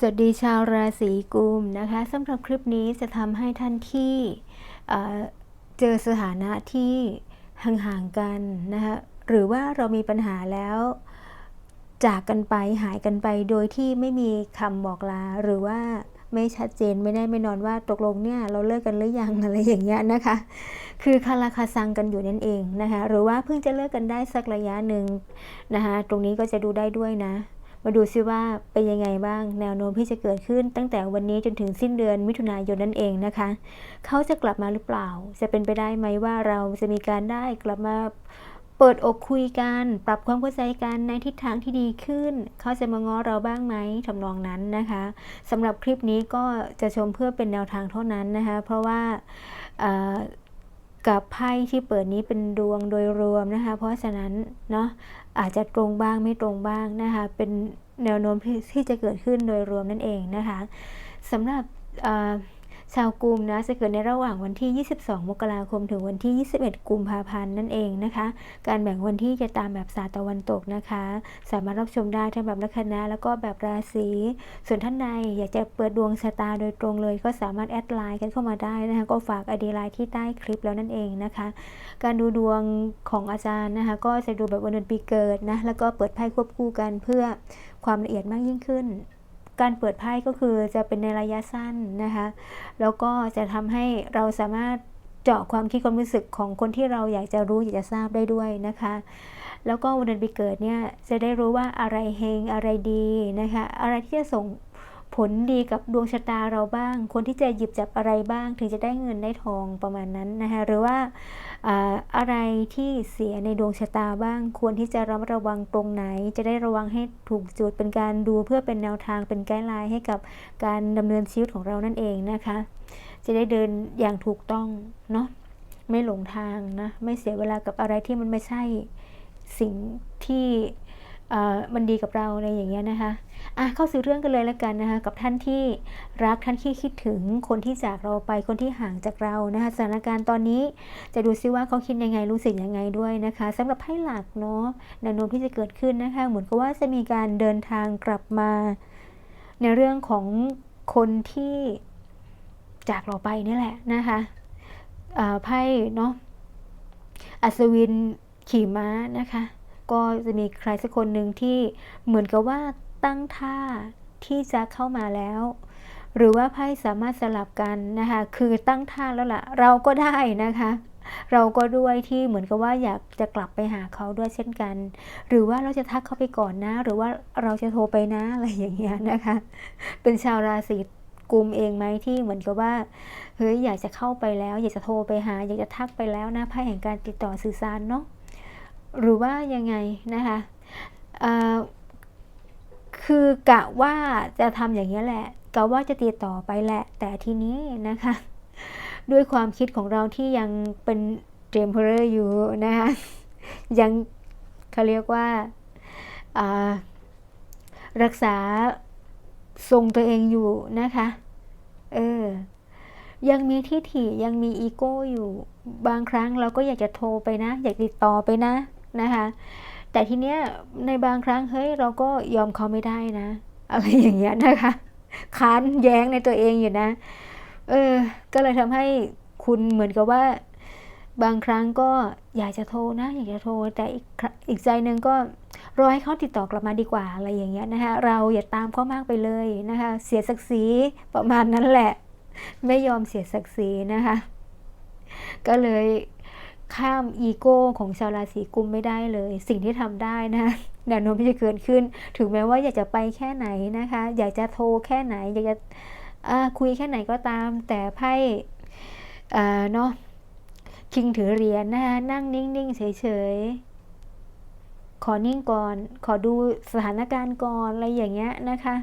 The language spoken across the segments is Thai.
สวัสดีชาวราศีกุมนะคะสำหรับคลิปนี้จะทำให้ท่านที่เเจอสถานะที่ห่างๆกันนะคะหรือว่าเรามีปัญหาแล้ว จากกันไปหายกันไปโดยที่ไม่มีคำบอกลา หรือว่าไม่ชัดเจนไม่แน่ไม่นอนว่าตกลงเนี่ยเราเลิกกันหรือยังอะไรอย่างเงี้ยนะคะ คือคาราคาซังกันอยู่นั่นเองนะคะหรือว่าเพิ่งจะเลิกกันได้สักระยะหนึ่งนะคะตรงนี้ก็จะดูได้ด้วยนะ มาดูซิว่าเป็นยังไงบ้างแนวโน้มที่จะเกิดขึ้นตั้งแต่วันนี้จนถึงสิ้นเดือนมิถุนายนนั่นเองนะคะ เขาจะกลับมาหรือเปล่า จะเป็นไปได้ไหมว่าเราจะมีการได้กลับมาเปิดอกคุยกัน ปรับความเข้าใจกันในทิศทางที่ดีขึ้น เขาจะมาง้อเราบ้างไหมทำนองนั้นนะคะสำหรับคลิปนี้ก็จะชมเพื่อเป็นแนวทางเท่านั้นนะคะ เพราะว่า กับไพ่ที่เปิดนี้เป็นดวงโดยรวมนะคะ เพราะฉะนั้นเนาะอาจจะตรงบ้างไม่ตรงบ้างนะคะ เป็นแนวโน้มที่จะเกิดขึ้นโดยรวมนั่นเองนะคะสำหรับอ่อ ชาวกุมนะจะเกิดในระหว่างวันที่ 22 มกราคม ถึงวันที่ 21 กุมภาพันธ์นั่นเองนะคะ การแบ่งวันที่จะตามแบบศาสตร์ตะวันตกนะคะ สามารถรับชมได้ทั้งแบบลัคนะแล้วก็แบบราศีส่วนท่านใดอยากจะเปิดดวงชะตาโดยตรงเลย ก็สามารถแอดไลน์กันเข้ามาได้นะคะก็ฝากอดีไลน์ที่ใต้คลิปแล้วนั่นเองนะคะ การดูดวงของอาจารย์นะคะ ก็จะดูแบบวันเดือนปีเกิดนะแล้วก็เปิดไพ่ควบคู่กันเพื่อความละเอียดมากยิ่งขึ้น การเปิดไพ่ก็คือจะเป็นในระยะสั้นนะคะ แล้วก็จะทำให้เราสามารถเจาะความคิดความรู้สึกของคนที่เราอยากจะรู้อยากจะทราบได้ด้วยนะคะ แล้วก็วันเดือนปีเกิดเนี่ยจะได้รู้ว่าอะไรเฮงอะไรดีนะคะ อะไรที่จะส่ง ผลดีกับดวงชะตาเราบ้าง คนที่จะหยิบจับอะไรบ้าง ถึงจะได้เงินได้ทองประมาณนั้นนะคะหรือว่าอะไรที่เสียในดวงชะตาบ้าง ควรที่จะระมัดระวังตรงไหน จะได้ระวังให้ถูกจุดเป็นการดูเพื่อเป็นแนวทางเป็นไกด์ไลน์ให้กับการดำเนินชีวิตของเรานั่นเองนะคะ จะได้เดินอย่างถูกต้องเนาะไม่หลงทางนะไม่เสียเวลากับอะไรที่มันไม่ใช่สิ่งที่ มันดีกับเราอะไรอย่างเงี้ยนะคะอะเข้าสู่เรื่องกันเลยแล้วกันนะคะกับท่านที่รักท่านที่คิดถึงคนที่จากเราไปคนที่ห่างจากเรานะคะสถานการณ์ตอนนี้จะดูซิว่าเขาคิดยังไงรู้สึกยังไงด้วยนะคะสำหรับไพ่หลักเนาะแนวโน้มที่จะเกิดขึ้นนะคะเหมือนกับว่าจะมีการเดินทางกลับมา ในเรื่องของคนที่จากเราไปนี่แหละนะคะไพ่เนาะอัศวินขี่ม้านะคะ ก็จะมีใครสักคนหนึ่งที่เหมือนกับว่าตั้งท่าที่จะเข้ามาแล้ว หรือว่าไพ่สามารถสลับกันนะคะคือตั้งท่าแล้วล่ะ เราก็ได้นะคะเราก็ด้วยที่เหมือนกับว่าอยากจะกลับไปหาเขาด้วยเช่นกัน หรือว่าเราจะทักเขาไปก่อนนะ หรือว่าเราจะโทรไปนะอะไรอย่างเงี้ยนะคะ เป็นชาวราศีกุมเองไหมที่เหมือนกับว่าเฮ้ยอยากจะเข้าไปแล้ว อยากจะโทรไปหา อยากจะทักไปแล้วนะไพ่แห่งการติดต่อสื่อสารเนาะ หรือว่ายังไงนะคะคือกะว่าจะทำอย่างนี้แหละกะว่าจะติดต่อไปแหละ แต่ทีนี้นะคะ ด้วยความคิดของเราที่ยังเป็นเทมเพอร์อยู่นะคะยังเขาเรียกว่าอ่ารักษาทรงตัวเองอยู่นะคะ เออ ยังมีทิฐิยังมีอีโก้อยู่ บางครั้งเราก็อยากจะโทรไปนะ อยากติดต่อไปนะ นะคะแต่ทีเนี้ยในบางครั้งเฮ้ยเราก็ยอมเขาไม่ได้นะอะไรอย่างเงี้ยนะคะค้านแย้งในตัวเองอยู่นะ เออ ก็เลยทำให้คุณเหมือนกับว่า บางครั้งก็อยากจะโทรนะ อยากจะโทรแต่อีกอีกใจหนึ่งก็รอให้เขาติดต่อกลับมาดีกว่าอะไรอย่างเงี้ยนะคะ เราอย่าตามเขามากไปเลยนะคะ เสียศักดิ์ศรีประมาณนั้นแหละ ไม่ยอมเสียศักดิ์ศรีนะคะ ก็เลย ข้ามอีโก้ของชาวราศีกุมไม่ได้เลย สิ่งที่ทำได้นะแนวโน้มที่จะเกิดขึ้น ถึงแม้ว่าอยากจะไปแค่ไหนนะคะ อยากจะโทรแค่ไหน อยากจะคุยแค่ไหนก็ตาม แต่ไพ่อ่าเนาะคิงถือเหรียญนะคะนั่งนิ่งๆเฉยๆขอนิ่งก่อน ขอดูสถานการณ์ก่อนอะไรอย่างเงี้ยนะคะ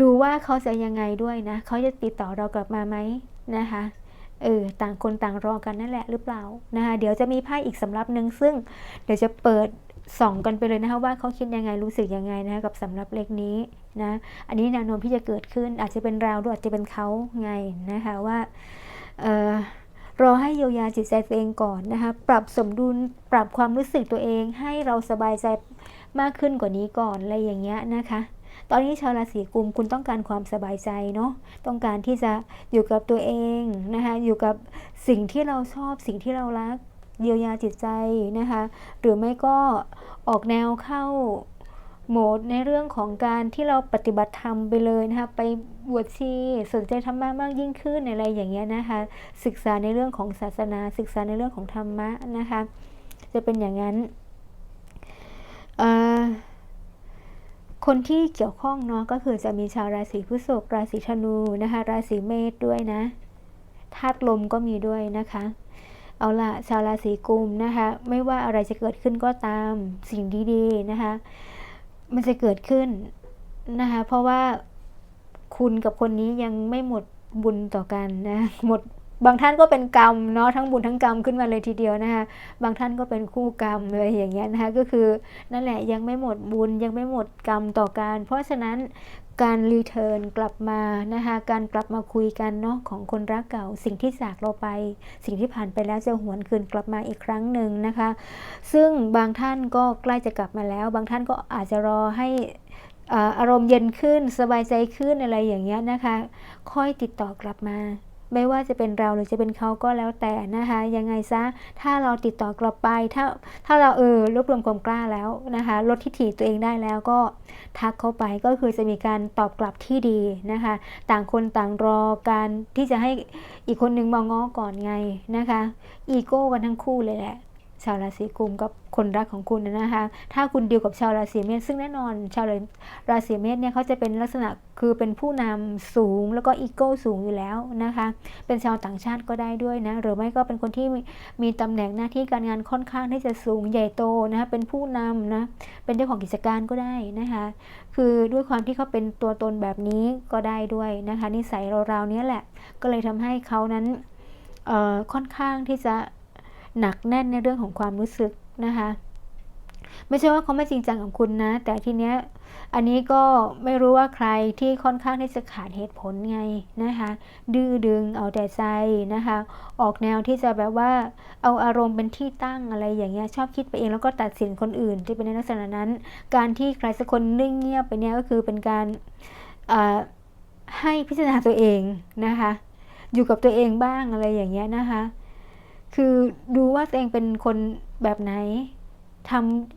ดูว่าเขาจะยังไงด้วยนะเขาจะติดต่อเรากลับมาไหมนะคะ เออต่างคนต่างรอกันนั่นแหละหรือเปล่านะคะเดี๋ยวจะมีไพ่อีกสำรับหนึ่งซึ่งเดี๋ยวจะเปิดส่องกันไปเลยนะคะว่าเขาคิดยังไงรู้สึกยังไงนะคะกับสำรับเลขนี้นะอันนี้แนวโน้มที่จะเกิดขึ้นอาจจะเป็นเราด้วยอาจจะเป็นเขาไงนะคะว่าเออรอให้เยียวยาจิตใจตัวเองก่อนนะคะปรับสมดุลปรับความรู้สึกตัวเอง ให้เราสบายใจมากขึ้นกว่านี้ก่อนอะไรอย่างเงี้ยนะคะ ตอนนี้ชาวราศีกุมคุณต้องการความสบายใจเนาะต้องการที่จะอยู่กับตัวเองนะคะอยู่กับสิ่งที่เราชอบสิ่งที่เรารักเยียวยาจิตใจนะคะหรือไม่ก็ออกแนวเข้าโหมดในเรื่องของการที่เราปฏิบัติธรรมไปเลยนะคะไปบวชชีสนใจธรรมะมากยิ่งขึ้นอะไรอย่างเงี้ยนะคะศึกษาในเรื่องของศาสนาศึกษาในเรื่องของธรรมะนะคะจะเป็นอย่างนั้น คนที่เกี่ยวข้องเนาะก็คือจะมีชาวราศีพฤษภราศีธนูนะคะ ราศีเมษด้วยนะธาตุลมก็มีด้วยนะคะ เอาละชาวราศีกุมนะคะ ไม่ว่าอะไรจะเกิดขึ้นก็ตามสิ่งดีๆนะคะ มันจะเกิดขึ้นนะคะ เพราะว่าคุณกับคนนี้ยังไม่หมดบุญต่อกันนะ หมด บางท่านก็เป็นกรรมเนาะทั้งบุญทั้งกรรมขึ้นมาเลยทีเดียวนะคะบางท่านก็เป็นคู่กรรมเลยอย่างเงี้ยนะคะก็คือนั่นแหละยังไม่หมดบุญยังไม่หมดกรรมต่อกันเพราะฉะนั้นการรีเทิร์นกลับมานะคะการกลับมาคุยกันเนาะของคนรักเก่า สิ่งที่จากเราไป สิ่งที่ผ่านไปแล้วจะหวนคืนกลับมาอีกครั้งหนึ่งนะคะ ซึ่งบางท่านก็ใกล้จะกลับมาแล้ว บางท่านก็อาจจะรอให้อารมณ์เย็นขึ้นสบายใจขึ้นอะไรอย่างเงี้ยนะคะ ค่อยติดต่อกลับมา ไม่ว่าจะเป็นเราหรือจะเป็นเขาก็แล้วแต่นะคะ ยังไงซะ ถ้าเราติดต่อกลับไป ถ้าถ้าเราเออรวบรวมความกล้าแล้วนะคะ ลดทิฐิตัวเองได้แล้วก็ทักเข้าไปก็คือจะมีการตอบกลับที่ดีนะคะ ต่างคนต่างรอการที่จะให้อีกคนนึงมองง้อก่อนไงนะคะ อีโก้กันทั้งคู่เลยแหละ ชาวราศีกุมกับคนรักของคุณนะคะ ถ้าคุณดีลกับชาวราศีเมษซึ่งแน่นอนชาวราศีเมษเนี่ยเขาจะเป็นลักษณะคือเป็นผู้นำสูงแล้วก็อีโก้สูงอยู่แล้วนะคะ เป็นชาวต่างชาติก็ได้ด้วยนะ หรือไม่ก็เป็นคนที่มีตำแหน่งหน้าที่การงานค่อนข้างที่จะสูงใหญ่โตนะคะ เป็นผู้นำนะ เป็นเจ้าของกิจการก็ได้นะคะ คือด้วยความที่เขาเป็นตัวตนแบบนี้ก็ได้ด้วยนะคะนิสัยเราๆนี้แหละ ก็เลยทำให้เขานั้นค่อนข้างที่จะ หนักแน่นในเรื่องของความรู้สึกนะคะไม่ใช่ว่าเขาไม่จริงจังกับคุณนะ แต่ทีเนี้ยอันนี้ก็ไม่รู้ว่าใครที่ค่อนข้างที่จะขาดเหตุผลไงนะคะ ดื้อดึงเอาแต่ใจนะคะ ออกแนวที่จะแบบว่าเอาอารมณ์เป็นที่ตั้งอะไรอย่างเงี้ยชอบคิดไปเองแล้วก็ตัดสินคนอื่นที่เป็นในลักษณะนั้น การที่ใครสักคนนิ่งเงียบไปเนี้ยก็คือเป็นการให้พิจารณาตัวเองนะคะ อยู่กับตัวเองบ้างอะไรอย่างเงี้ยนะคะ คือดูว่าตัวเองเป็นคนแบบไหนท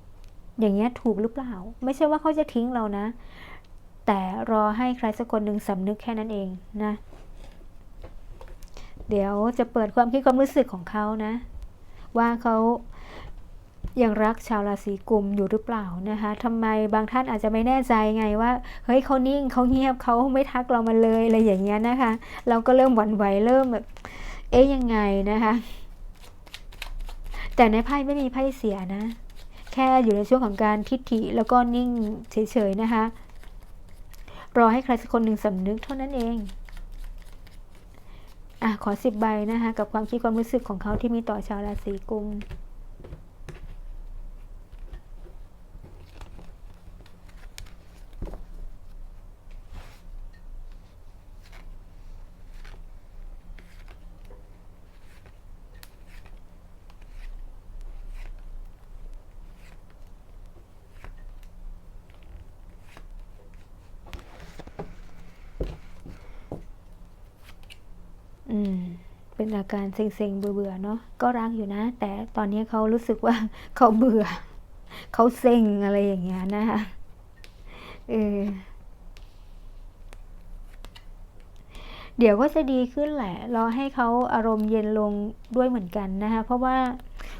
ำอย่างเงี้ยถูกหรือเปล่า ไม่ใช่ว่าเขาจะทิ้งเรานะ แต่รอให้ใครสักคนหนึ่งสำนึกแค่นั้นเองนะ เดี๋ยวจะเปิดความคิดความรู้สึกของเขานะ ว่าเขายังรักชาวราศีกุมอยู่หรือเปล่านะคะทำไมบางท่านอาจจะไม่แน่ใจไงว่า เฮ้ยเขานิ่งเขาเงียบเขาไม่ทักเรามาเลยอะไรอย่างเงี้ยนะคะ เราก็เริ่มหวั่นไหวเริ่มแบบ เอ๊ยยังไงนะคะ แต่ในไพ่ไม่มีไพ่เสียนะ แค่อยู่ในช่วงของการทิฏฐิแล้วก็นิ่งเฉยๆนะคะ รอให้ใครสักคนหนึ่งสำนึกเท่านั้นเองอะขอสิบใบนะคะ กับความคิดความรู้สึกของเขาที่มีต่อชาวราศีกุม อืม เป็นอาการเซ็งๆ เบื่อๆ เนาะ ก็รักอยู่นะ แต่ตอนนี้เขารู้สึกว่าเขาเบื่อ เขาเซ็งอะไรอย่างเงี้ยนะคะเออเดี๋ยวก็จะดีขึ้นแหละรอให้เขาอารมณ์เย็นลงด้วยเหมือนกันนะคะ เพราะว่า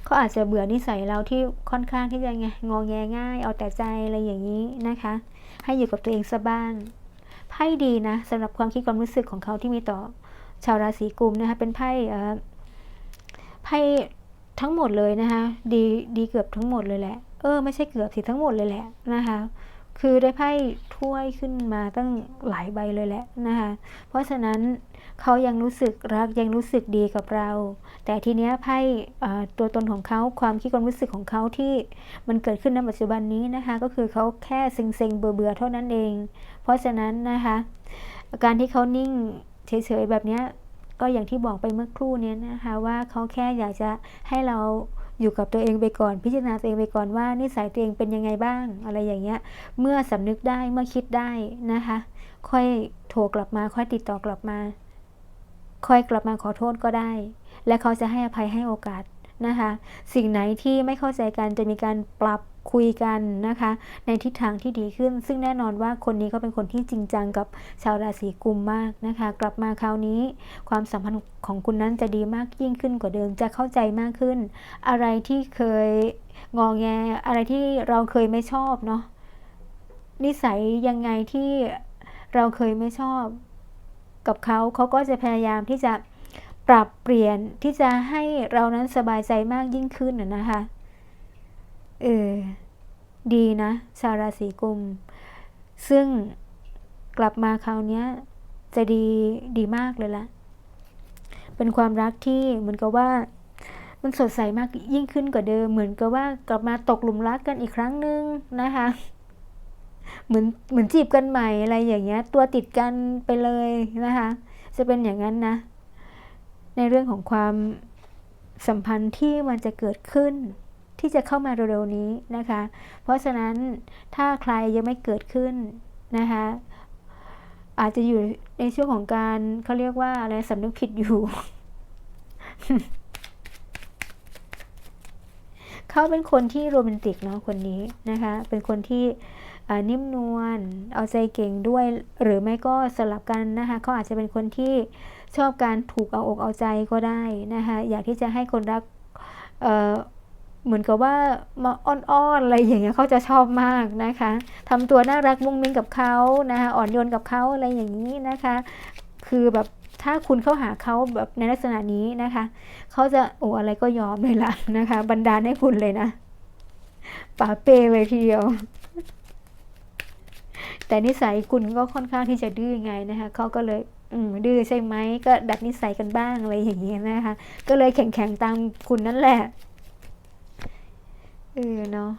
เขาอาจจะเบื่อนิสัยเราที่ค่อนข้างที่จะไงงอแงง่าย เอาแต่ใจอะไรอย่างนี้นะคะ ให้อยู่กับตัวเองซะบ้างไพ่ดีนะสำหรับความคิดความรู้สึกของเขาที่มีต่อ ชาวราศีกุมนะคะเป็นไพ่ไพ่ทั้งหมดเลยนะคะดีดีเกือบทั้งหมดเลยแหละ เออไม่ใช่เกือบสิทั้งหมดเลยแหละนะคะคือได้ไพ่ถ้วยขึ้นมาตั้งหลายใบเลยแหละนะคะเพราะฉะนั้นเขายังรู้สึกรักยังรู้สึกดีกับเรา แต่ทีเนี้ยไพ่ตัวตนของเขาความคิดความรู้สึกของเขาที่มันเกิดขึ้นในปัจจุบันนี้นะคะก็คือเขาแค่เซ็งเซ็งเบื่อเบื่อเท่านั้นเอง เพราะฉะนั้นนะคะการที่เขานิ่ง เฉยๆแบบนี้ก็อย่างที่บอกไปเมื่อครู่นี้นะคะว่าเขาแค่อยากจะให้เราอยู่กับตัวเองไปก่อน พิจารณาตัวเองไปก่อนว่านิสัยตัวเองเป็นยังไงบ้าง อะไรอย่างเงี้ย เมื่อสำนึกได้เมื่อคิดได้นะคะ ค่อยโทรกลับมาค่อยติดต่อกลับมา ค่อยกลับมาขอโทษก็ได้ และเขาจะให้อภัยให้โอกาสนะคะ สิ่งไหนที่ไม่เข้าใจกันจะมีการปรับ คุยกันนะคะ ในทิศทางที่ดีขึ้น ซึ่งแน่นอนว่าคนนี้ก็เป็นคนที่จริงจังกับชาวราศีกุมมากนะคะ กลับมาคราวนี้ ความสัมพันธ์ของคุณนั้นจะดีมากยิ่งขึ้นกว่าเดิมจะเข้าใจมากขึ้น อะไรที่เคยงอแง อะไรที่เราเคยไม่ชอบเนาะนิสัยยังไงที่เราเคยไม่ชอบ กับเขาเขาก็จะพยายามที่จะปรับเปลี่ยนที่จะให้เรานั้นสบายใจมากยิ่งขึ้นนะคะ เออ ดีนะ ชาวราศีกุม ซึ่งกลับมาคราวนี้จะดีดีมากเลยละเป็นความรักที่เหมือนกับว่า มันสดใสมากยิ่งขึ้นกว่าเดิม เหมือนกับว่ากลับมาตกหลุมรักกันอีกครั้งหนึ่งนะคะ เหมือนเหมือนจีบกันใหม่อะไรอย่างเงี้ย ตัวติดกันไปเลยนะคะ จะเป็นอย่างนั้นนะ ในเรื่องของความสัมพันธ์ที่มันจะเกิดขึ้น ที่จะเข้ามาเร็วๆนี้นะคะ เพราะฉะนั้นถ้าใครยังไม่เกิดขึ้นนะคะอาจจะอยู่ในช่วงของการเขาเรียกว่าอะไรสำนึกผิดอยู่ เขาเป็นคนที่โรแมนติกเนาะคนนี้นะคะ เป็นคนที่นิ่มนวลเอาใจเก่งด้วย หรือไม่ก็สลับกันนะคะเขาอาจจะเป็นคนที่ชอบการถูกเอาอกเอาใจก็ได้นะคะอยากที่จะให้คนรัก เหมือนกับว่ามาอ้อนๆอะไรอย่างเงี้ยเขาจะชอบมากนะคะทำตัวน่ารักมุ้งมิ้งกับเขานะคะอ่อนโยนกับเขาอะไรอย่างนี้นะคะ คือแบบถ้าคุณเข้าหาเขาแบบในลักษณะนี้นะคะเขาจะโอ้อะไรก็ยอมเลยล่ะนะคะ บันดาลให้คุณเลยนะป่าเปเลยทีเดียว แต่นิสัยคุณก็ค่อนข้างที่จะดื้อไงนะคะเขาก็เลยอืมดื้อใช่ไหมก็ดัดนิสัยกันบ้างอะไรอย่างเงี้ยนะคะ ก็เลยแข่งๆตามคุณนั่นแหละ เออเนาะ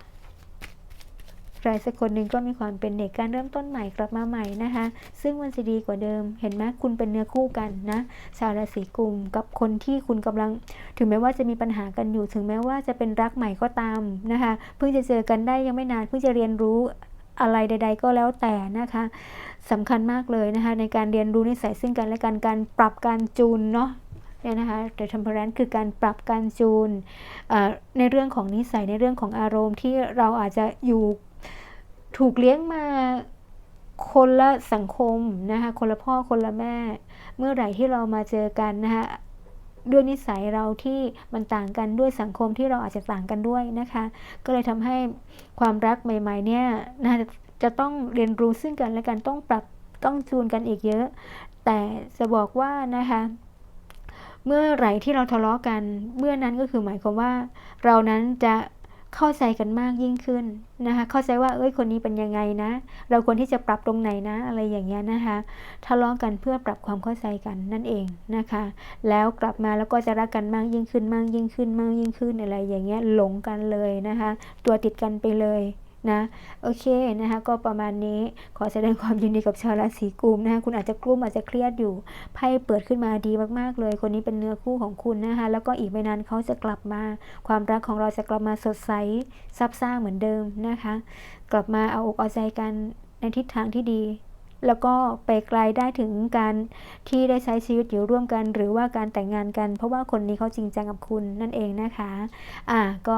ใครสักคนหนึ่งก็มีความเป็นเด็กการเริ่มต้นใหม่กลับมาใหม่นะคะ ซึ่งมันจะดีกว่าเดิม เห็นไหมคุณเป็นเนื้อคู่กันนะชาวราศีกุมกับคนที่คุณกำลัง ถึงแม้ว่าจะมีปัญหากันอยู่ ถึงแม้ว่าจะเป็นรักใหม่ก็ตามนะคะ เพิ่งจะเจอกันได้ยังไม่นานเพิ่งจะเรียนรู้อะไรใด ๆ ก็แล้วแต่นะคะสำคัญมากเลยนะคะ ในการเรียนรู้นิสัยซึ่งกันและกันการปรับการจูนเนาะ เนี่ยนะคะแต่ท e m p e r a n c e คือการปรับการจูนในเรื่องของนิสัยในเรื่องของอารมณ์ที่เราอาจจะอยู่ถูกเลี้ยงมาคนละสังคมนะคะคนละพ่อคนละแม่ เมื่อไหร่ที่เรามาเจอกันนะคะด้วยนิสัยเราที่มันต่างกันด้วยสังคมที่เราอาจจะต่างกันด้วยนะคะ ก็เลยทำให้ความรักใหม่ ๆ เนี่ยนะจะต้องเรียนรู้ซึ่งกันและกันต้องปรับต้องจูนกันอีกเยอะ แต่จะบอกว่านะคะ เมื่อไหร่ที่เราทะเลาะกัน เมื่อนั้นก็คือหมายความว่า เรานั้นจะเข้าใจกันมากยิ่งขึ้นนะคะ เข้าใจว่าเอ้ยคนนี้เป็นยังไงนะ เราควรที่จะปรับตรงไหนนะ อะไรอย่างเงี้ยนะคะทะเลาะกันเพื่อปรับความเข้าใจกันนั่นเองนะคะ แล้วกลับมาแล้วก็จะรักกันมากยิ่งขึ้นมากยิ่งขึ้นมากยิ่งขึ้นอะไรอย่างเงี้ยหลงกันเลยนะคะ ตัวติดกันไปเลย นะโอเคนะคะก็ประมาณนี้ขอแสดงความยินดีกับชาวราศีกุมนะคะคุณอาจจะกลุ้มอาจจะเครียดอยู่ไพ่เปิดขึ้นมาดีมากๆเลย คนนี้เป็นเนื้อคู่ของคุณนะคะแล้วก็อีกไม่นานเขาจะกลับมา ความรักของเราจะกลับมาสดใสซับซ่าเหมือนเดิมนะคะ กลับมาเอาอกเอาใจกันในทิศทางที่ดีแล้วก็ไปไกลได้ถึงการที่ได้ใช้ชีวิตอยู่ร่วมกัน หรือว่าการแต่งงานกัน เพราะว่าคนนี้เขาจริงจังกับคุณนั่นเองนะคะ อ่าก็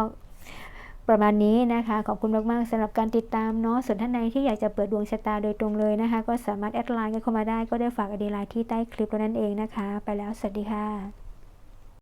ประมาณนี้นะคะ ขอบคุณมาก ๆสำหรับการติดตามเนาะส่วนท่านใดที่อยากจะเปิดดวงชะตาโดยตรงเลยนะคะ ก็สามารถแอดไลน์กันเข้ามาได้ก็ได้ฝากอดีไลน์ที่ใต้คลิปแล้วนั่นเองนะคะ ไปแล้วสวัสดีค่ะ